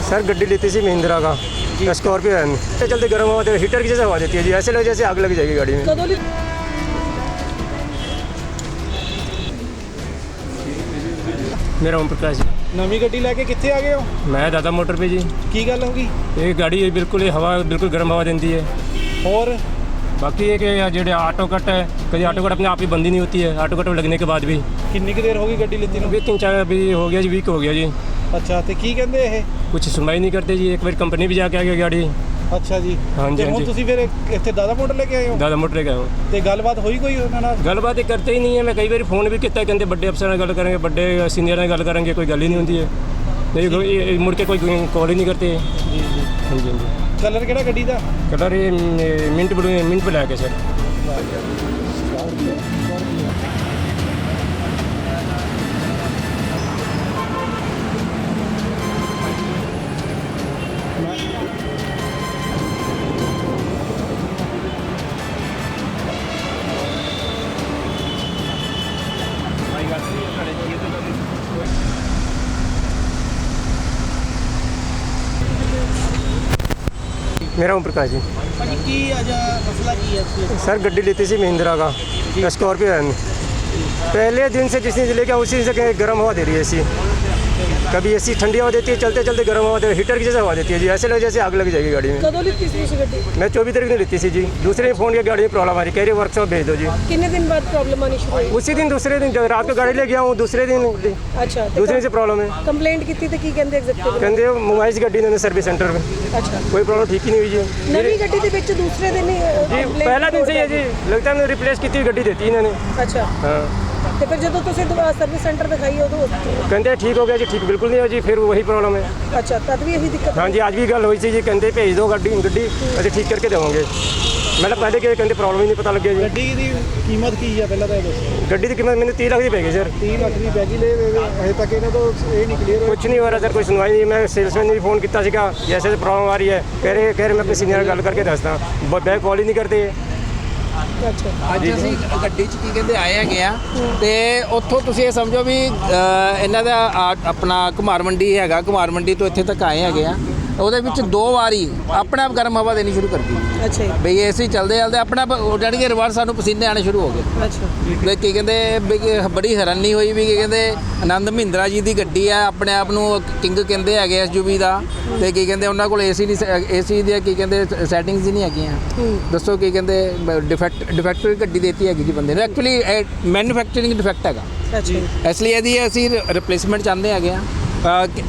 Sir गड्डी लेती थी महिंद्रा का स्कॉर्पियो है चलते चलते गर्म हवा दे- हीटर की जैसे हवा देती है जी ऐसे लगे जैसे आग लग जाएगी गाड़ी में ਕਦੋਂ ਲਈ मेरा ओम प्रकाश जी ਨਵੀਂ ਗੱਡੀ ਲੈ ਕੇ ਕਿੱਥੇ ਆ ਗਏ ਹੋ मैं दादा मोटर पे जी ਕੀ ਗੱਲ ਹੋ ਗਈ ये गाड़ी बिल्कुल ही हवा बिल्कुल गर्म हवा देती है ਹੋਰ बाकी ये कि जेडे ऑटो कट है कभी ऑटो कट अपने आप ही बंद ही नहीं होती है ऑटो कट लगने के बाद भी ਕਿੰਨੀ ਕੁ ਦੇਰ ਹੋ ਗਈ ਗੱਡੀ ਲਿੱਤੀ ਨੂੰ अभी तीन चार अभी हो गया जी वीक हो गया जी ਅੱਛਾ ਤੇ ਕੀ ਕਹਿੰਦੇ ਇਹ कुछ सुनवाई नहीं करते जी एक बार कंपनी भी जाके आ गई गाड़ी ਅੱਛਾ ਜੀ हाँ जी ਤੇ हाँ ਹੁਣ जी ਤੁਸੀਂ ਫਿਰ ਇੱਥੇ ਦਾਦਾ ਮੋਟਰ ਲੈ ਕੇ ਆਏ ਹੋ दादा मोटर गया हूँ ਤੇ ਗੱਲਬਾਤ ਹੋਈ ਕੋਈ ਉਹਨਾਂ ਨਾਲ ਗੱਲਬਾਤ ਇਹ ਕਰਦੇ ਹੀ ਨਹੀਂ ਹੈ ਮੈਂ ਕਈ ਵਾਰੀ ਫੋਨ ਵੀ ਕੀਤਾ ਕਹਿੰਦੇ ਵੱਡੇ ਅਫਸਰਾਂ ਨਾਲ ਗੱਲ ਕਰਾਂਗੇ ਵੱਡੇ ਸੀਨੀਅਰ ਨਾਲ ਗੱਲ ਕਰਾਂਗੇ ਕੋਈ ਗੱਲ ਹੀ ਨਹੀਂ ਹੁੰਦੀ ਹੈ ਨਹੀਂ ਕੋਈ ਇਹ- ਇਹ ਮੁੜ ਕੇ ਕੋਈ ਕਾਲ ਹੀ ਨਹੀਂ ਕਰਤੇ ਜੀ ਜੀ ਹਾਂਜੀ ਹਾਂਜੀ ਕਲਰ ਕਿਹੜਾ ਗੱਡੀ ਦਾ? ਕਲਰ ਇਹ ਮਿੰਟ ਬਲੂ ਮਿੰਟ ਬਲੈਕ ਹੈ ਸਰ। मेरा ओम प्रकाश जी ਭਾਜੀ ਕੀ ਅੱਜ ਮਸਲਾ ਕੀ ਹੈ सर गड्डी लेती थी महिंद्रा का स्कॉर्पियो है पहले दिन से जिस दिन से लेके आए, उसी दिन से कहीं गर्म हवा दे रही है ऐसी कभी ऐसी ठंडी हवा देती है चलते चलते गर्म हवा देती है हीटर की जैसे हवा देती है जी ऐसे लगे जैसे आग लग जाएगी गाड़ी में। मैं चौबीस तारीख ने लेती थी जी दूसरे ही फ़ोन किया गाड़ी में प्रॉब्लम आ रही कह रही वर्कशॉप भेज दो जी। कितने दिन बाद प्रॉब्लम आनी शुरू हुई? उसी दिन दूसरे दिन जब रात को गाड़ी ले गया हूँ दूसरे दिन अच्छा तो दूसरे दिन से प्रॉब्लम है। कंप्लेंट की थी तो की कहते कहते मोबाइल की गड्डी देने सर्विस सेंटर में। अच्छा। कोई प्रॉब्लम ठीक ही नहीं हुई जी। नवी गड्डी थी दूसरे दिन जी पहला दिन से जी। लगता है रिप्लेस की गड्डी देती इन्होंने। अच्छा। हाँ। ਤੇ ਫਿਰ ਜਦੋਂ ਤੁਸੀਂ ਸਰਵਿਸ ਸੈਂਟਰ ਦਿਖਾਈ ਉਦੋਂ? ਕਹਿੰਦੇ ਠੀਕ ਹੋ ਗਿਆ ਜੀ ਠੀਕ ਬਿਲਕੁਲ ਨਹੀਂ ਹੋ ਜੀ ਫਿਰ ਉਹੀ ਪ੍ਰੋਬਲਮ ਹੈ। ਅੱਛਾ ਤਦ ਵੀ ਇਹੀ ਦਿੱਕਤ ਹਾਂਜੀ ਅੱਜ ਵੀ ਗੱਲ ਹੋਈ ਸੀ ਜੀ ਕਹਿੰਦੇ ਭੇਜ ਦਿਓ ਗੱਡੀ ਗੱਡੀ ਅਸੀਂ ਠੀਕ ਕਰਕੇ ਦੇਵਾਂਗੇ। ਮੈਡਮ ਪਹਿਲੇ ਕਿ ਕਹਿੰਦੇ ਪ੍ਰੋਬਲਮ ਹੀ ਨਹੀਂ ਪਤਾ ਲੱਗਿਆ ਜੀ। ਗੱਡੀ ਦੀ ਕੀਮਤ ਕੀ ਆ ਪਹਿਲਾਂ ਤਾਂ ਇਹ ਦੱਸੋ। ਗੱਡੀ ਦੀ ਕੀਮਤ ਮੈਨੂੰ 30 ਲੱਖ ਦੀ ਪੈ ਗਈ ਸਰ। 30 ਲੱਖ ਦੀ ਪੈ ਗਈ ਲੈ ਅਜੇ ਤੱਕ ਇਹਨਾਂ ਤੋਂ ਇਹ ਨਹੀਂ ਕਲੀਅਰ ਕੁਝ ਨਹੀਂ ਹੋ ਰਿਹਾ ਸਰ ਕੋਈ ਸੁਣਵਾਈ ਨਹੀਂ। ਮੈਂ ਸੇਲਸਮੈਨ ਨੂੰ ਵੀ ਫੋਨ ਕੀਤਾ ਸੀਗਾ ਜੈਸੇ ਪ੍ਰੋਬਲਮ ਆ ਰਹੀ ਹੈ। ਕਹਿ ਰਹੇ ਮੈਂ ਆਪਣੇ ਨਾਲ ਗੱਲ ਕਰਕੇ ਦੱਸਦਾ। ਬੈਕ ਕਾਲ ਹੀ ਨਹੀਂ ਕਰਦੇ। ਅੱਜ ਅਸੀਂ ਗੱਡੀ 'ਚ ਕੀ ਕਹਿੰਦੇ, ਆਏ ਹੈਗੇ ਆ। ਤੇ ਉੱਥੋਂ ਤੁਸੀਂ ਇਹ ਸਮਝੋ ਵੀ, ਅਹ, ਇਹਨਾਂ ਦਾ ਆ- ਆਪਣਾ ਕੁਮਾਰ ਮੰਡੀ ਹੈਗਾ। ਘੁਮਾਰ ਮੰਡੀ ਤੋਂ ਇੱਥੇ ਤੱਕ ਆਏ ਹੈਗੇ ਆ। ਉਹਦੇ ਵਿੱਚ ਦੋ ਵਾਰੀ ਆਪਣੇ ਆਪ ਗਰਮ ਹਵਾ ਦੇਣੀ ਸ਼ੁਰੂ ਕਰ ਦਿੱਤੀ। ਅੱਛਾ ਜੀ, ਬਈ ਏਸੀ ਚੱਲਦੇ ਚੱਲਦੇ ਆਪਣੇ ਆਪ ਉਹ ਜਾਣੀ ਕਿ ਰਿਵਰਸ ਸਾਨੂੰ ਪਸੀਨੇ ਆਣੇ ਸ਼ੁਰੂ ਹੋ ਗਏ। ਅੱਛਾ। ਵੀ ਕੀ ਕਹਿੰਦੇ ਵੀ ਬੜੀ ਹੈਰਾਨੀ ਹੋਈ ਵੀ ਕੀ ਕਹਿੰਦੇ ਆਨੰਦ ਮਹਿੰਦਰਾ ਜੀ ਦੀ ਗੱਡੀ ਆ ਆਪਣੇ ਆਪ ਨੂੰ ਕਿੰਗ ਕਹਿੰਦੇ ਹੈਗੇ ਐਸਯੂਵੀ ਦਾ। ਤੇ ਕੀ ਕਹਿੰਦੇ ਉਹਨਾਂ ਕੋਲ ਏਸੀ ਨਹੀਂ ਏਸੀ ਦੀ ਕੀ ਕਹਿੰਦੇ ਸੈਟਿੰਗਸ ਹੀ ਨਹੀਂ ਹੈਗੀਆਂ। ਦੱਸੋ ਕੀ ਕਹਿੰਦੇ ਡਿਫੈਕਟ ਡਿਫੈਕਟਰੀ ਗੱਡੀ ਦੇਤੀ ਹੈਗੀ ਜੀ ਬੰਦੇ ਨੇ। ਐਕਚੁਅਲੀ ਮੈਨੂਫੈਕਚਰਿੰਗ ਡਿਫੈਕਟ ਹੈਗਾ। ਅੱਛਾ। ਜੀ, ਇਸ ਲਈ ਇਹਦੀ ਅਸੀਂ ਰਿਪਲੇਸਮੈਂਟ ਚਾਹੁੰਦੇ ਹੈਗੇ ਆ।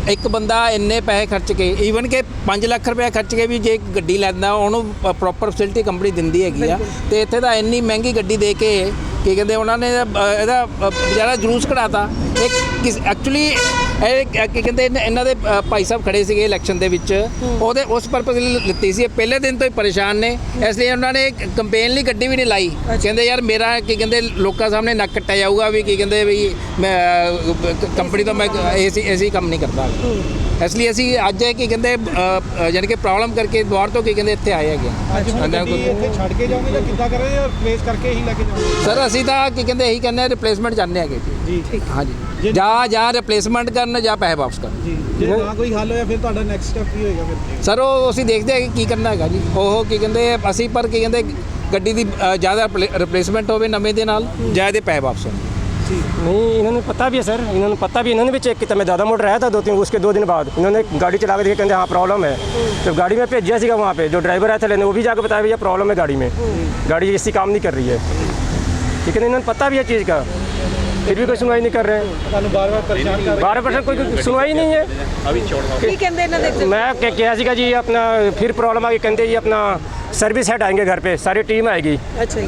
ਇੱਕ ਬੰਦਾ ਇੰਨੇ ਪੈਸੇ ਖਰਚ ਕੇ ਈਵਨ ਕਿ 5 ਲੱਖ ਰੁਪਏ ਖਰਚ ਕੇ ਵੀ ਜੇ ਗੱਡੀ ਲੈਂਦਾ ਉਹਨੂੰ ਪ੍ਰੋਪਰ ਫੈਸਿਲਿਟੀ ਕੰਪਨੀ ਦਿੰਦੀ ਹੈਗੀ ਆ ਤੇ ਇੱਥੇ ਤਾਂ ਇੰਨੀ ਮਹਿੰਗੀ ਗੱਡੀ ਦੇ ਕੇ ਕੀ ਕਹਿੰਦੇ ਉਹਨਾਂ ਨੇ ਇਹਦਾ ਅ, ਬੇਚਾਰਾ ਜਲੂਸ ਕਢਾਤਾ। ਇੱਕ ਕਿਸ ਐਕਚੁਅਲੀ ਇਹ ਕ- ਕੀ ਕਹਿੰਦੇ ਇਹਨਾਂ- ਇਹਨਾਂ ਦੇ ਭਾਈ ਸਾਹਿਬ ਖੜੇ ਸੀਗੇ ਇਲੈਕਸ਼ਨ ਦੇ ਵਿੱਚ। ਉਹਦੇ ਉਸ ਪਰਪਸ ਲਈ ਲਿੱਤੀ ਸੀ। ਇਹ ਪਹਿਲੇ ਦਿਨ ਤੋਂ ਹੀ ਪਰੇਸ਼ਾਨ ਨੇ। ਇਸ ਲਈ ਉਹਨਾਂ ਨੇ ਕੰਪੇਨ ਲਈ ਗੱਡੀ ਵੀ ਨਹੀਂ ਲਾਈ। ਕਹਿੰਦੇ ਯਾਰ ਮੇਰਾ ਕੀ ਕਹਿੰਦੇ ਲੋਕਾਂ ਸਾਹਮਣੇ ਨੱਕ ਕੱਟਿਆ ਜਾਊਗਾ ਵੀ ਕੀ ਕਹਿੰਦੇ ਵੀ ਮੈਂ ਕੰਪਨੀ ਤੋਂ ਮੈਂ ਏਸੀ ਏਸੀ ਕੰਮ ਨਹੀਂ ਕਰਦਾ। ਇਸ ਲਈ ਅਸੀਂ ਅੱਜ ਇਹ ਕੀ ਕਹਿੰਦੇ ਯਾਨੀ ਕਿ ਪ੍ਰੋਬਲਮ ਕਰਕੇ ਦੁਆਰ ਤੋਂ ਕੀ ਕਹਿੰਦੇ ਇੱਥੇ ਆਏ ਹੈਗੇ ਗੱਡੀ ਇੱਥੇ ਛੱਡ ਕੇ ਜਾਓਗੇ ਜਾਂ ਕਿੱਦਾਂ ਕਰਾਂਗੇ ਜਾਂ ਰਿਪਲੇਸ ਕਰਕੇ ਹੀ ਲੈ ਕੇ ਜਾਓਗੇ? ਸਰ ਅਸੀਂ ਤਾਂ ਕੀ ਕਹਿੰਦੇ ਇਹੀ ਕਹਿੰਦੇ ਰਿਪਲੇਸਮੈਂਟ ਚਾਹੁੰਦੇ ਹੈਗੇ ਜੀ। ਜੀ ਹਾਂਜੀ। ਜਾਂ ਜਾਂ ਰਿਪਲੇਸਮੈਂਟ ਕਰਨ ਜਾਂ ਪੈਸੇ ਵਾਪਸ ਕਰਨ। ਜੀ ਜੇ ਨਾ ਕੋਈ ਹੱਲ ਹੋਇਆ ਫਿਰ ਤੁਹਾਡਾ ਨੈਕਸਟ ਸਟੈਪ ਕੀ ਹੋਏਗਾ ਫਿਰ? ਸਰ ਉਹ ਅਸੀਂ ਦੇਖਦੇ ਹਾਂ ਕਿ ਕੀ ਕਰਨਾ ਹੈਗਾ ਜੀ। ਉਹ ਕੀ ਕਹਿੰਦੇ ਅਸੀਂ ਪਰ ਕੀ ਕਹਿੰਦੇ ਗੱਡੀ ਦੀ ਜ਼ਿਆਦਾ ਰਿਪਲੇਸਮੈਂਟ ਹੋਵੇ ਨਵੇਂ ਦੇ ਨਾਲ ਜਾਂ ਇਹਦੇ ਪੈਸੇ ਵਾਪਸ ਹੋਣ। नहीं इन्होंने पता भी है सर। इन्होंने पता भी इन्होंने भी चेक किया। मैं दादा मोटर आया था दो तीन उसके दो दिन बाद। इन्होंने गाड़ी चला के देखे कहते हाँ प्रॉब्लम है। तो गाड़ी में भेजा सीगा वहाँ पे जो ड्राइवर आया था लेने वो भी जाकर बताया भैया प्रॉब्लम है गाड़ी में। गाड़ी ऐसी काम नहीं कर रही है। ठीक है इन्होंने पता भी है चीज़ का। फिर भी कोई सुनवाई नहीं कर रहे हैं। बारह परसेंट कोई सुनवाई नहीं है। मैं क्या जी अपना फिर प्रॉब्लम आ गई। कहते जी अपना सर्विस हेड आएँगे घर पे सारी टीम आएगी। अच्छा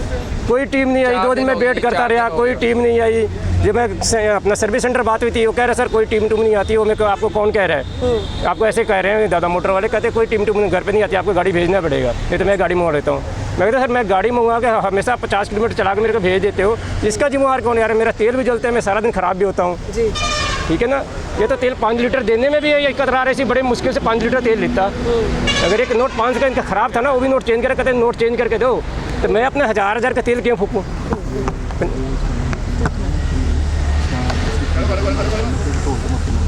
कोई टीम नहीं आई दो दिन में वेट करता रहा कोई टीम नहीं आई। जब मैं अपना सर्विस सेंटर बात हुई थी वो कह रहा सर कोई टीम टूम नहीं आती वो मेरे आपको कौन कह रहा है? हम्म। आपको ऐसे कह रहे हैं दादा मोटर वाले कहते कोई टीम टूम घर पर नहीं आती आपको गाड़ी भेजना पड़ेगा। नहीं तो मैं गाड़ी मंगा लेता हूँ। मैं कहता सर मैं गाड़ी मंगा के हमेशा पचास किलोमीटर चला के मेरे को भेज देते हो। इसका जिम्मेवार कौन यार मेरा तेल भी जलता है मैं सारा दिन खराब भी होता हूँ। ठीक है ना? ये तो तेल पाँच लीटर देने में भी ये कतरा रहे थे बड़े मुश्किल से पाँच लीटर तेल लेता। अगर एक नोट पाँच का इनका ख़राब था ना, वो भी नोट चेंज करके कहते नोट चेंज करके दो। तो मैं अपने हज़ार हज़ार का तेल क्यों फूकूँ?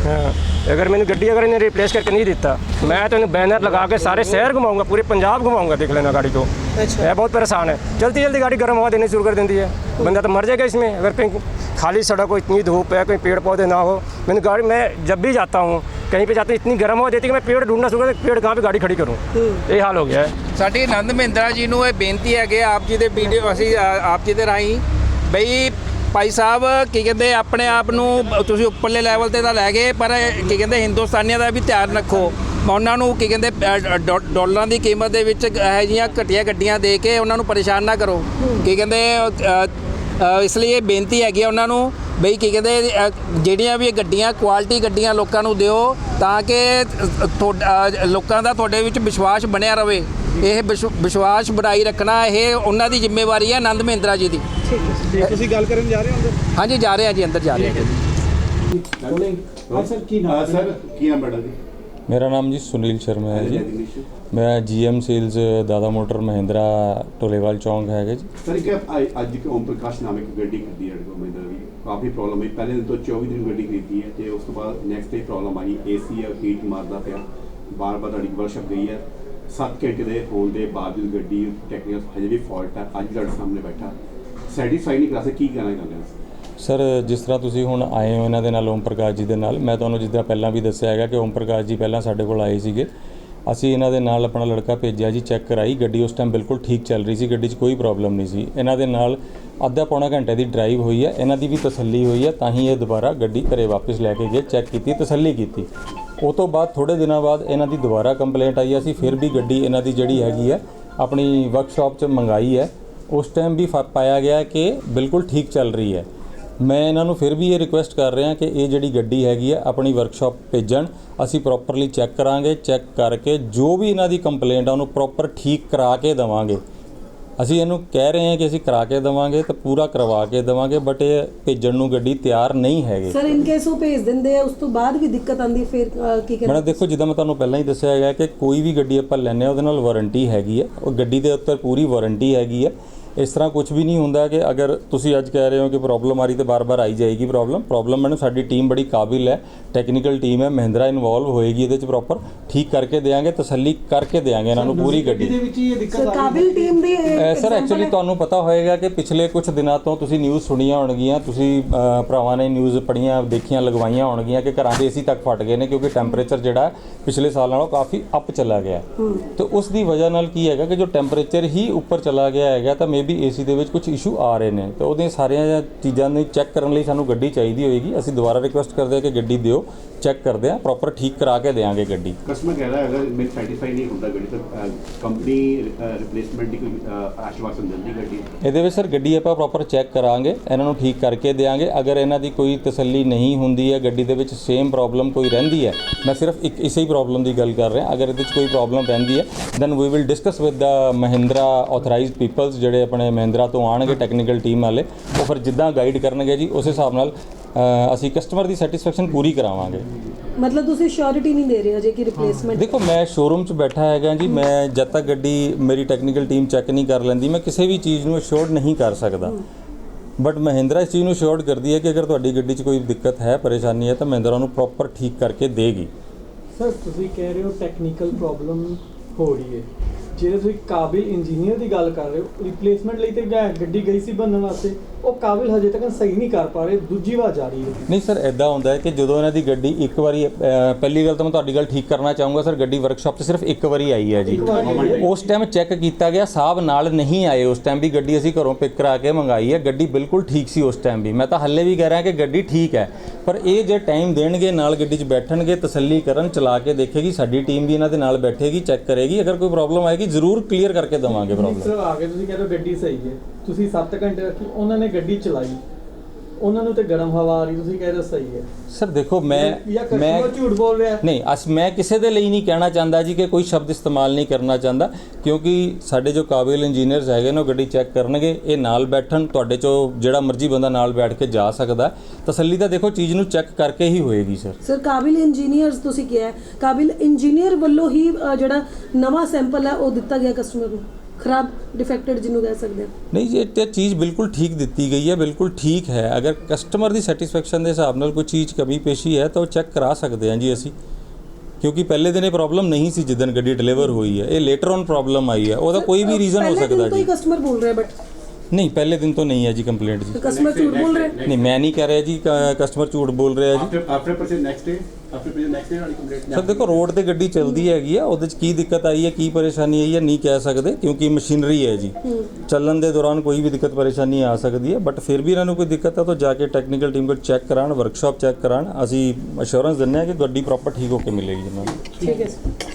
ਹਾਂ ਅਗਰ ਮੈਨੂੰ ਗੱਡੀ ਅਗਰ ਇਹਨੇ ਰਿਪਲੇਸ ਕਰਕੇ ਨਹੀਂ ਦਿੱਤਾ ਮੈਂ ਤਾਂ ਇਹਨੂੰ ਬੈਨਰ ਲਗਾ ਕੇ ਸਾਰੇ ਸ਼ਹਿਰ ਘੁਮਾਉਂਗਾ ਪੂਰੇ ਪੰਜਾਬ ਘੁਮਾਉਂਗਾ ਦੇਖ ਲੈਣਾ गाड़ी को अच्छा मैं बहुत परेशान है जल्दी जल्दी गाड़ी गर्म हवा देनी शुरू कर देती है बंदा तो मर जाएगा इसमें अगर कहीं खाली सड़क हो इतनी धूप है कहीं पेड़ पौधे ना हो मैंने गाड़ी मैं जब भी जाता हूँ कहीं पे जाते हैं इतनी गर्म हवा देती है कि मैं पेड़ ढूंढना शुरू कर पेड़ कहाँ पे गाड़ी खड़ी करूँ ये हाल हो गया है ਸਾਡੀ ਆਨੰਦ ਮਹਿੰਦਰਾ ਜੀ ਨੂੰ ਇਹ ਬੇਨਤੀ ਹੈ ਕਿ ਆਪ ਜੀ ਦੇ ਵੀਡੀਓ ਅਸੀਂ ਆ- ਆਪ ਜੀ ਦੇ ਰਾਹੀਂ ਬਈ ਭਾਈ ਸਾਹਿਬ ਕੀ ਕਹਿੰਦੇ ਆਪਣੇ ਆਪ ਨੂੰ ਤੁਸੀਂ ਉੱਪਰਲੇ ਲੈਵਲ ਤੇ ਤਾਂ ਲੈ ਗਏ ਪਰ ਕੀ ਕਹਿੰਦੇ ਹਿੰਦੁਸਤਾਨੀਆਂ ਦਾ ਵੀ ਧਿਆਨ ਰੱਖੋ। ਉਹਨਾਂ ਨੂੰ ਕੀ ਕਹਿੰਦੇ ਡੋ- ਡਾਲਰਾਂ ਦੀ ਕੀਮਤ ਦੇ ਵਿੱਚ ਇਹੋ ਜਿਹੀਆਂ ਘਟੀਆਂ ਗੱਡੀਆਂ ਦੇ ਕੇ ਉਹਨਾਂ ਨੂੰ ਪਰੇਸ਼ਾਨ ਨਾ ਕਰੋ। ਕੀ ਕਹਿੰਦੇ ਇਸ ਲਈ ਇਹ ਬੇਨਤੀ ਹੈਗੀ ਆ ਉਹਨਾਂ ਨੂੰ ਬਈ ਕੀ ਕਹਿੰਦੇ ਜਿਹੜੀਆਂ ਵੀ ਗੱਡੀਆਂ ਕੁਆਲਿਟੀ ਗੱਡੀਆਂ ਲੋਕਾਂ ਨੂੰ ਦਿਓ ਤਾਂ ਕਿ ਅ, ਲੋਕਾਂ ਦਾ ਤੁਹਾਡੇ ਵਿੱਚ ਵਿਸ਼ਵਾਸ ਬਣਿਆ ਰਵੇ। ਇਹ ਵਿਸ਼- ਵਿਸ਼ਵਾਸ ਬਣਾਈ ਰੱਖਣਾ ਇਹ ਉਹਨਾਂ ਦੀ ਜ਼ਿੰਮੇਵਾਰੀ ਹੈ ਆਨੰਦ ਮਹਿੰਦਰਾ ਜੀ ਦੀ। ਤੁਸੀਂ ਗੱਲ ਕਰਨ ਜਾ ਰਹੇ ਹੋ ਅੰਦਰ? ਹਾਂਜੀ ਜਾ ਰਹੇ ਹਾਂ ਜੀ ਅੰਦਰ ਜਾ ਰਹੇ ਹਾਂ ਹਾਂ ਸਰ ਕੀ ਨਾਮ ਹਾਂ ਸਰ ਕੀ ਨਾਮ ਬੜਾ ਜੀ? ਮੇਰਾ ਨਾਮ ਜੀ ਸੁਨੀਲ ਸ਼ਰਮਾ ਹੈ ਜੀ। ਮੈਂ GM sales Dada motor Mahindra Tolewal ਚੌਂਕ ਹੈਗਾ ਜੀ। ਸਰ ਕਿ ਅੱਜ ਓਮ ਪ੍ਰਕਾਸ਼ ਨਾਮਕ ਇੱਕ ਗੱਡੀ ਖਰੀਦੀ ਹੈ ਮਹਿੰਦਰ ਦੀ। ਕਾਫੀ ਪ੍ਰੋਬਲਮ ਹੈ। ਪਹਿਲੇ ਦਿਨ ਤੋਂ 24 ਦਿਨ ਗੱਡੀ ਖਰੀਦੀ ਹੈ ਤੇ ਉਸ ਤੋਂ ਬਾਅਦ ਨੈਕਸਟ ਡੇ ਪ੍ਰੋਬਲਮ ਆਈ। ਏਸੀ ਹੈ ਹੀਟ ਮਾਰਦਾ ਪਿਆ। ਬਾਰ-ਬਾਰ ਤੁਹਾਡੀ ਵਰਕਸ਼ਾਪ ਗਈ ਹੈ। 7 ਘੰਟੇ ਦੇ ਹੋਣ ਦੇ ਬਾਵਜੂਦ ਗੱਡੀ ਟੈਕਨੀਕਲ ਹਜੇ ਵੀ ਫਾਲਟ ਹੈ ਅੱਜ ਤੁਹਾਡੇ ਸਾਹਮਣੇ ਬੈਠਾ। ਸੈਟੀਸਫਾਈ ਨਹੀਂ ਕਰਾ ਸਕੇ ਕੀ ਕਹਿਣਾ ਚਾਹੁੰਦੇ ਹੋ ਸਰ ਜਿਸ ਤਰ੍ਹਾਂ ਤੁਸੀਂ ਹੁਣ ਆਏ ਹੋ ਇਹਨਾਂ ਦੇ ਨਾਲ, ਓਮ ਪ੍ਰਕਾਸ਼ ਜੀ ਦੇ ਨਾਲ, ਮੈਂ ਤੁਹਾਨੂੰ ਜਿੱਦਾਂ ਪਹਿਲਾਂ ਵੀ ਦੱਸਿਆ ਹੈਗਾ ਕਿ ਓਮ ਪ੍ਰਕਾਸ਼ ਜੀ ਪਹਿਲਾਂ ਸਾਡੇ ਕੋਲ ਆਏ ਸੀਗੇ। ਅਸੀਂ ਇਹਨਾਂ ਦੇ ਨਾਲ ਆਪਣਾ ਲੜਕਾ ਭੇਜਿਆ ਜੀ, ਚੈੱਕ ਕਰਾਈ, ਗੱਡੀ ਉਸ ਟਾਈਮ ਬਿਲਕੁਲ ਠੀਕ ਚੱਲ ਰਹੀ ਸੀ, ਗੱਡੀ 'ਚ ਕੋਈ ਪ੍ਰੋਬਲਮ ਨਹੀਂ ਸੀ। ਇਹਨਾਂ ਦੇ ਨਾਲ ਅੱਧਾ ਪੌਣਾ ਘੰਟੇ ਦੀ ਡਰਾਈਵ ਹੋਈ ਹੈ, ਇਹਨਾਂ ਦੀ ਵੀ ਤਸੱਲੀ ਹੋਈ ਹੈ, ਤਾਂ ਹੀ ਇਹ ਦੁਬਾਰਾ ਗੱਡੀ ਘਰੇ ਵਾਪਸ ਲੈ ਕੇ ਗਏ, ਚੈੱਕ ਕੀਤੀ, ਤਸੱਲੀ ਕੀਤੀ। ਉਹ ਤੋਂ ਬਾਅਦ ਥੋੜੇ ਦਿਨਾਂ ਬਾਅਦ ਇਹਨਾਂ ਦੀ ਦੁਬਾਰਾ ਕੰਪਲੇਂਟ ਆਈ ਅਸੀਂ ਫਿਰ ਵੀ ਗੱਡੀ ਇਹਨਾਂ ਦੀ ਜਿਹੜੀ ਹੈਗੀ ਹੈ, ਆਪਣੀ ਵਰਕਸ਼ਾਪ 'ਚ ਮੰਗਾਈ ਹੈ। ਉਸ ਟਾਈਮ ਵੀ ਫ਼ਰਕ ਪਾਇਆ ਗਿਆ ਕਿ ਬਿਲਕੁਲ ਠੀਕ ਚੱਲ ਰਹੀ ਹੈ। ਮੈਂ ਇਹਨਾਂ ਨੂੰ ਫਿਰ ਵੀ ਇਹ ਰਿਕੁਐਸਟ ਕਰ ਰਿਹਾ ਕਿ ਇਹ ਜਿਹੜੀ ਗੱਡੀ ਹੈਗੀ ਹੈ, ਆਪਣੀ ਵਰਕਸ਼ਾਪ ਭੇਜਣ। ਅਸੀਂ ਪ੍ਰੋਪਰਲੀ ਚੈੱਕ ਕਰਾਂਗੇ ਚੈੱਕ ਕਰਕੇ ਜੋ ਵੀ ਇਹਨਾਂ ਦੀ ਕੰਪਲੇਂਟ ਆ, ਉਹਨੂੰ ਪ੍ਰੋਪਰ ਠੀਕ ਕਰਾ ਕੇ ਦੇਵਾਂਗੇ। ਅਸੀਂ ਇਹਨੂੰ ਕਹਿ ਰਹੇ ਹਾਂ ਕਿ ਅਸੀਂ ਕਰਾ ਕੇ ਦੇਵਾਂਗੇ ਤਾਂ ਪੂਰਾ ਕਰਵਾ ਕੇ ਦੇਵਾਂਗੇ ਬਟ ਇਹ ਭੇਜਣ ਨੂੰ ਗੱਡੀ ਤਿਆਰ ਨਹੀਂ ਹੈਗੇ। ਸਰ ਇਨ ਕੇਸ ਉਹ ਭੇਜ ਦਿੰਦੇ ਆ ਉਸ ਤੋਂ ਬਾਅਦ ਵੀ ਦਿੱਕਤ ਆਂਦੀ ਫਿਰ ਅਹ, ਕੀ ਮੈਡਮ ਕਹਿੰਦੇ ਦੇਖੋ ਜਿੱਦਾਂ ਮੈਂ ਤੁਹਾਨੂੰ ਪਹਿਲਾਂ ਹੀ ਦੱਸਿਆ ਹੈਗਾ ਕਿ ਕੋਈ ਵੀ ਗੱਡੀ ਆਪਾਂ ਲੈਂਦੇ ਹਾਂ ਉਹਦੇ ਨਾਲ ਵਾਰੰਟੀ ਹੈਗੀ ਹੈ ਉਹ ਗੱਡੀ ਦੇ ਉੱਤੇ ਪੂਰੀ ਵਾਰੰਟੀ ਹੈਗੀ ਹੈ ਇਸ ਤਰ੍ਹਾਂ ਕੁਝ ਵੀ ਨਹੀਂ ਹੁੰਦਾ ਕਿ ਅਗਰ ਤੁਸੀਂ ਅੱਜ ਕਹਿ ਰਹੇ ਹੋ ਕਿ ਪ੍ਰੋਬਲਮ ਆ ਰਹੀ ਤੇ ਬਾਰ-ਬਾਰ ਆਈ ਜਾਏਗੀ ਪ੍ਰੋਬਲਮ ਪ੍ਰੋਬਲਮ ਮੈਨੂੰ ਸਾਡੀ ਟੀਮ ਬੜੀ ਕਾਬਿਲ ਹੈ। ਟੈਕਨੀਕਲ ਟੀਮ ਹੈ। ਮਹਿੰਦਰਾ ਇਨਵੋਲਵ ਹੋਏਗੀ ਇਹਦੇ 'ਚ ਪ੍ਰੋਪਰ ਠੀਕ ਕਰਕੇ ਦੇਾਂਗੇ ਤਸੱਲੀ ਕਰਕੇ ਦੇਾਂਗੇ ਇਹਨਾਂ ਨੂੰ ਪੂਰੀ ਗੱਡੀ। ਦੇ ਵਿੱਚ ਹੀ ਇਹ ਦਿੱਕਤ ਸਰ ਕਾਬਿਲ ਟੀਮ ਦੀ ਸਰ ਐਕਚੁਅਲੀ। ਤੁਹਾਨੂੰ ਪਤਾ ਹੋਏਗਾ ਕਿ ਪਿਛਲੇ ਕੁਝ ਦਿਨਾਂ ਤੋਂ ਤੁਸੀਂ ਨਿਊਜ਼ ਸੁਣੀਆਂ ਹੋਣਗੀਆਂ ਤੁਸੀਂ ਭਰਾਵਾਂ ਨੇ ਨਿਊਜ਼ ਪੜ੍ਹੀਆਂ ਦੇਖੀਆਂ ਲਗਵਾਈਆਂ ਹੋਣਗੀਆਂ ਕਿ ਘਰਾਂ ਦੇ ਏਸੀ ਤੱਕ ਫਟ ਗਏ ਨੇ ਕਿਉਂਕਿ ਟੈਂਪਰੇਚਰ ਜਿਹੜਾ ਪਿਛਲੇ ਸਾਲ ਨਾਲੋਂ ਕਾਫੀ ਅਪ ਚਲਾ ਗਿਆ। ਤੇ ਉਸ ਦੀ ਵਜ੍ਹਾ ਨਾਲ ਕੀ ਹੈਗਾ ਕਿ ਜੋ ਟੈਂਪਰੇਚਰ ਹੀ ਉੱਪਰ ਚਲਾ ਗਿਆ ਹੈਗਾ ਤਾਂ ਮੇਬੀ ਏਸੀ ਦੇ ਵਿੱਚ ਕੁਝ ਇਸ਼ੂ ਆ ਰਹੇ ਨੇ। ਤੇ ਉਹਦੀਆਂ ਸਾਰੀਆਂ ਚੀਜ਼ਾਂ ਨੂੰ ਚੈੱਕ ਕਰਨ ਲਈ ਸਾਨੂੰ ਗੱਡੀ ਚਾਹੀਦੀ ਹੋਏਗੀ। ਅਸੀਂ ਦੁਬਾਰਾ ਰਿਕੁਐਸਟ ਕਰਦੇ ਹਾਂ ਕਿ ਗੱਡੀ ਦਿਓ। ਚੈੱਕ ਕਰਦੇ ਹਾਂ ਪ੍ਰੋਪਰ ਠੀਕ ਕਰਾ ਕੇ ਦੇਵਾਂਗੇ ਗੱਡੀ। ਕਸਟਮਰ ਕਹਿ ਰਿਹਾ ਹੈ, ਅਗਰ ਮੈਂ ਸੈਟੀਸਫਾਈ ਨਹੀਂ ਹੁੰਦਾ ਗੱਡੀ ਤਾਂ। ਕੰਪਨੀ ਰਿਪਲੇਸਮੈਂਟ ਦੀ ਕੋਈ ਆਸ਼ਵਾਸਨ ਦਿੰਦੀ ਗੱਡੀ। ਇਹਦੇ ਵਿੱਚ ਸਰ ਗੱਡੀ ਆਪਾਂ ਪ੍ਰੋਪਰ ਚੈੱਕ ਕਰਾਂਗੇ ਇਹਨਾਂ ਨੂੰ ਠੀਕ ਕਰਕੇ ਦੇਵਾਂਗੇ। ਅਗਰ ਇਹਨਾਂ ਦੀ ਕੋਈ ਤਸੱਲੀ ਨਹੀਂ ਹੁੰਦੀ ਹੈ ਗੱਡੀ ਦੇ ਵਿੱਚ ਸੇਮ ਪ੍ਰੋਬਲਮ ਕੋਈ ਰਹਿੰਦੀ ਹੈ ਮੈਂ ਸਿਰਫ ਇੱਕ ਇਸੇ ਹੀ ਪ੍ਰੋਬਲਮ ਦੀ ਗੱਲ ਕਰ ਰਿਹਾ। ਅਗਰ ਇਹਦੇ ਵਿੱਚ ਕੋਈ ਪ੍ਰੋਬਲਮ ਰਹਿੰਦੀ ਹੈ then we will discuss with the Mahindra authorised peoples ਜਿਹੜੇ ਆਪਣੇ ਮਹਿੰਦਰਾ ਤੋਂ ਆਣਗੇ ਟੈਕਨੀਕਲ ਟੀਮ ਵਾਲੇ ਉਹ ਫਿਰ ਜਿੱਦਾਂ ਗਾਈਡ ਕਰਨਗੇ ਜੀ ਉਸ ਹਿਸਾਬ ਨਾਲ ਅ, ਅਸੀਂ ਕਸਟਮਰ ਦੀ ਸੈਟੀਸਫੈਕਸ਼ਨ ਪੂਰੀ ਕਰਾਵਾਂਗੇ। ਮਤਲਬ ਤੁਸੀਂ ਸ਼ੋਰਿਟੀ ਨਹੀਂ ਦੇ ਰਹੇ ਅਜੇ ਕਿ ਰਿਪਲੇਸਮੈਂਟ ਦੇਖੋ ਮੈਂ ਸ਼ੋਰੂਮ 'ਚ ਬੈਠਾ ਹੈਗਾ ਜੀ ਮੈਂ ਜਦ ਤੱਕ ਗੱਡੀ ਮੇਰੀ ਟੈਕਨੀਕਲ ਟੀਮ ਚੈੱਕ ਨਹੀਂ ਕਰ ਲੈਂਦੀ ਮੈਂ ਕਿਸੇ ਵੀ ਚੀਜ਼ ਨੂੰ ਅਸ਼ੋਰਡ ਨਹੀਂ ਕਰ ਸਕਦਾ। ਬਟ ਮਹਿੰਦਰਾ ਇਸ ਚੀਜ਼ ਨੂੰ ਅਸ਼ੋਰਡ ਕਰਦੀ ਹੈ ਕਿ ਅਗਰ ਤੁਹਾਡੀ ਗੱਡੀ 'ਚ ਕੋਈ ਦਿੱਕਤ ਹੈ ਪਰੇਸ਼ਾਨੀ ਹੈ ਤਾਂ ਮਹਿੰਦਰਾ ਉਹਨੂੰ ਪ੍ਰੋਪਰ ਠੀਕ ਕਰਕੇ ਦੇਗੀ। ਸਰ ਤੁਸੀਂ ਕਹਿ ਰਹੇ ਹੋ ਟੈਕਨੀਕਲ ਪ੍ਰੋਬਲਮ ਹੋ ਰਹੀ ਹੈ। ਜੇ ਤੁਸੀਂ ਕਾਬਿਲ ਇੰਜੀਨੀਅਰ ਦੀ ਗੱਲ ਕਰ ਰਹੇ ਹੋ ਰਿਪਲੇਸਮੈਂਟ ਲਈ ਤੇ ਗ- ਗੱਡੀ ਗਈ ਸੀ ਬਣਨ ਵਾਸਤੇ। ਉਹ ਕਾਬਿਲ ਹਜੇ ਤੱਕ ਸਹੀ ਨਹੀਂ ਕਰ ਪਾ ਰਹੇ ਦੂਜੀ ਵਾਰ ਜਾ ਰਹੀ ਹੈ। ਨਹੀਂ ਸਰ ਐਦਾਂ ਹੁੰਦਾ ਹੈ ਕਿ ਜਦੋਂ ਇਹਨਾਂ ਦੀ ਗੱਡੀ ਇੱਕ ਵਾਰੀ ਅ, ਪਹਿਲੀ ਗੱਲ ਤਾਂ ਮੈਂ ਤੁਹਾਡੀ ਗੱਲ ਠੀਕ ਕਰਨਾ ਚਾਹੂੰਗਾ ਸਰ ਗੱਡੀ ਵਰਕਸ਼ਾਪ 'ਚ ਸਿਰਫ ਇੱਕ ਵਾਰੀ ਆਈ ਹੈ ਜੀ। ਉਸ ਟਾਈਮ ਚੈੱਕ ਕੀਤਾ ਗਿਆ ਸਾਹਿਬ ਨਾਲ ਨਹੀਂ ਆਏ ਉਸ ਟਾਈਮ ਵੀ ਗੱਡੀ ਅਸੀਂ ਘਰੋਂ ਪਿਕ ਕਰਾ ਕੇ ਮੰਗਾਈ ਹੈ ਗੱਡੀ ਬਿਲਕੁਲ ਠੀਕ ਸੀ ਉਸ ਟਾਈਮ ਵੀ। ਮੈਂ ਤਾਂ ਹੱਲੇ ਵੀ ਕਹਿ ਰਿਹਾ ਕਿ ਗੱਡੀ ਠੀਕ ਹੈ ਪਰ ਇਹ ਜੇ ਟਾਈਮ ਦੇਣਗੇ ਨਾਲ ਗੱਡੀ 'ਚ ਬੈਠਣਗੇ ਤਸੱਲੀ ਕਰਨ ਚਲਾ ਕੇ ਦੇਖੇਗੀ ਸਾਡੀ ਟੀਮ ਵੀ ਇਹਨਾਂ ਦੇ ਨਾਲ ਬੈਠੇਗੀ ਚੈੱਕ ਕਰੇਗੀ ਅਗਰ ਕੋਈ ਪ੍ਰੋਬਲਮ ਆਏਗੀ ਜ਼ਰੂਰ ਕਲੀਅਰ ਕਰਕੇ ਦੇਵਾਂਗੇ ਪ੍ਰੋਬਲਮ ਸਿਰਫ ਆ ਕੇ ਤੁਸੀਂ ਕਹਿ ਰਹੇ ਹੋ ਗੱਡੀ ਸਹੀ ਹੈ। ਤੁਸੀਂ 7 ਘੰਟੇ ਰੱਖੀ ਉਹਨਾਂ ਨੇ ਗੱਡੀ ਚਲਾਈ। ਉਹਨਾਂ ਨੂੰ ਤੇ ਗਰਮ ਹਵਾ ਆ ਰਹੀ ਤੁਸੀਂ ਕਹਿ ਰਹੇ ਸਹੀ ਹੈ। ਸਰ ਦੇਖੋ ਮੈਂ ਮੈਂ ਝੂਠ ਬੋਲ ਰਿਹਾ। ਨਹੀਂ ਅਸ ਮੈਂ ਕਿਸੇ ਦੇ ਲਈ ਨਹੀਂ ਕਹਿਣਾ ਚਾਹੁੰਦਾ ਜੀ ਕਿ ਕੋਈ ਸ਼ਬਦ ਇਸਤੇਮਾਲ ਨਹੀਂ ਕਰਨਾ ਚਾਹੁੰਦਾ ਕਿਉਂਕਿ ਸਾਡੇ ਜੋ ਕਾਬਿਲ ਇੰਜੀਨੀਅਰਸ ਹੈਗੇ ਨੇ ਉਹ ਗੱਡੀ ਚੈੱਕ ਕਰਨਗੇ ਇਹ ਨਾਲ ਬੈਠਣ ਤੁਹਾਡੇ ਚੋਂ ਜਿਹੜਾ ਮਰਜ਼ੀ ਬੰਦਾ ਨਾਲ ਬੈਠ ਕੇ ਜਾ ਸਕਦਾ। ਤਸੱਲੀ ਤਾਂ ਦੇਖੋ ਚੀਜ਼ ਨੂੰ ਚੈੱਕ ਕਰਕੇ ਹੀ ਹੋਏਗੀ ਸਰ। ਸਰ ਕਾਬਿਲ ਇੰਜੀਨੀਅਰਸ ਤੁਸੀਂ ਕਿਹਾ ਕਾਬਿਲ ਇੰਜੀਨੀਅਰ ਵੱਲੋਂ ਹੀ ਜਿਹੜਾ ਨਵਾਂ ਸੈਂਪਲ ਹੈ ਉਹ ਦਿੱਤਾ ਗਿਆ ਕਸਟਮਰ ਨੂੰ। ਖਰਾਬ ਡਿਫੈਕਟਡ ਜਿਹਨੂੰ ਕਹਿ ਸਕਦੇ ਆ। ਨਹੀਂ ਜੀ ਇਹ ਤੇ ਚੀਜ਼ ਬਿਲਕੁਲ ਠੀਕ ਦਿੱਤੀ ਗਈ ਹੈ ਬਿਲਕੁਲ ਠੀਕ ਹੈ। ਅਗਰ ਕਸਟਮਰ ਦੀ ਸੈਟੀਸਫੈਕਸ਼ਨ ਦੇ ਹਿਸਾਬ ਨਾਲ ਕੋਈ ਚੀਜ਼ ਕਮੀ ਪੇਸ਼ੀ ਹੈ ਤਾਂ ਉਹ ਚੈੱਕ ਕਰਾ ਸਕਦੇ ਹਾਂ ਜੀ ਅਸੀਂ। ਕਿਉਂਕਿ ਪਹਿਲੇ ਦਿਨ ਇਹ ਪ੍ਰੋਬਲਮ ਨਹੀਂ ਸੀ ਜਿੱਦਣ ਗੱਡੀ ਡਿਲੀਵਰ ਹੋਈ ਹੈ। ਇਹ ਲੇਟਰ ਔਨ ਪ੍ਰੋਬਲਮ ਆਈ ਹੈ। ਉਹਦਾ ਕੋਈ ਵੀ ਰੀਜ਼ਨ ਹੋ ਪਹਿਲੇ ਦਿਨ ਸਕਦਾ ਤੋਂ ਹੀ ਜੀ। ਕਸਟਮਰ ਬੋਲ ਰਿਹਾ ਬਟ ਨਹੀਂ ਪਹਿਲੇ ਦਿਨ ਤੋਂ ਨਹੀਂ ਹੈ ਜੀ ਕੰਪਲੇਂਟ ਜੀ। ਕਸਟਮਰ ਝੂਠ ਬੋਲ ਰਿਹਾ? ਨਹੀਂ ਮੈਂ ਨਹੀਂ ਕਹਿ ਰਿਹਾ ਜੀ ਕਸਟਮਰ ਝੂਠ ਬੋਲ ਰਿਹਾ ਜੀ। After after purchase next day after purchase next day ਵਾਲੀ ਕੰਪਲੀਟ ਸਰ ਦੇਖੋ ਰੋਡ ਤੇ ਗੱਡੀ ਚੱਲਦੀ ਹੈਗੀ ਆ ਉਹਦੇ 'ਚ ਕੀ ਦਿੱਕਤ ਆਈ ਹੈ ਕੀ ਪਰੇਸ਼ਾਨੀ ਆਈ ਹੈ ਨਹੀਂ ਕਹਿ ਸਕਦੇ ਕਿਉਂਕਿ ਮਸ਼ੀਨਰੀ ਹੈ ਜੀ। ਚੱਲਣ ਦੇ ਦੌਰਾਨ ਕੋਈ ਵੀ ਦਿੱਕਤ ਪਰੇਸ਼ਾਨੀ ਆ ਸਕਦੀ ਹੈ ਬਟ ਫਿਰ ਵੀ ਇਹਨਾਂ ਨੂੰ ਕੋਈ ਦਿੱਕਤ ਹੈ ਤਾਂ ਜਾ ਕੇ ਟੈਕਨੀਕਲ ਟੀਮ ਕੋਲ ਚੈੱਕ ਕਰਾਉਣ ਵਰਕਸ਼ਾਪ ਚੈੱਕ ਕਰਾਉਣ। ਅਸੀਂ ਅਸ਼ੋਰੈਂਸ ਦਿੰਦੇ ਹਾਂ ਕਿ ਗੱਡੀ ਪ੍ਰੋਪਰ ਠੀਕ ਹੋ ਕੇ ਮਿਲੇਗੀ ਇਹਨਾਂ ਨੂੰ ਠੀਕ ਹੈ ਸਰ